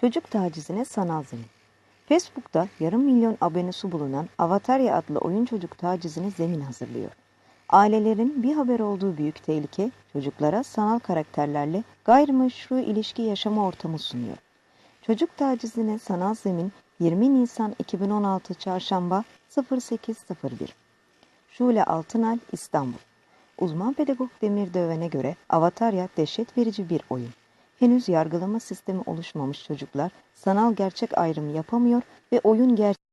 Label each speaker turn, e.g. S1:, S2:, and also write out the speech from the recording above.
S1: Çocuk tacizine sanal zemin. Facebook'ta yarım milyon abonesi bulunan Avatarya adlı oyun çocuk tacizine zemin hazırlıyor. Ailelerin bir haber olduğu büyük tehlike çocuklara sanal karakterlerle gayrimeşru ilişki yaşama ortamı sunuyor. Çocuk tacizine sanal zemin 20 Nisan 2016 Çarşamba 0801 Şule Altınal İstanbul Uzman pedagog Demir Döven'e göre Avatarya dehşet verici bir oyun. Henüz yargılama sistemi oluşmamış çocuklar sanal gerçek ayrımı yapamıyor ve oyun gerçek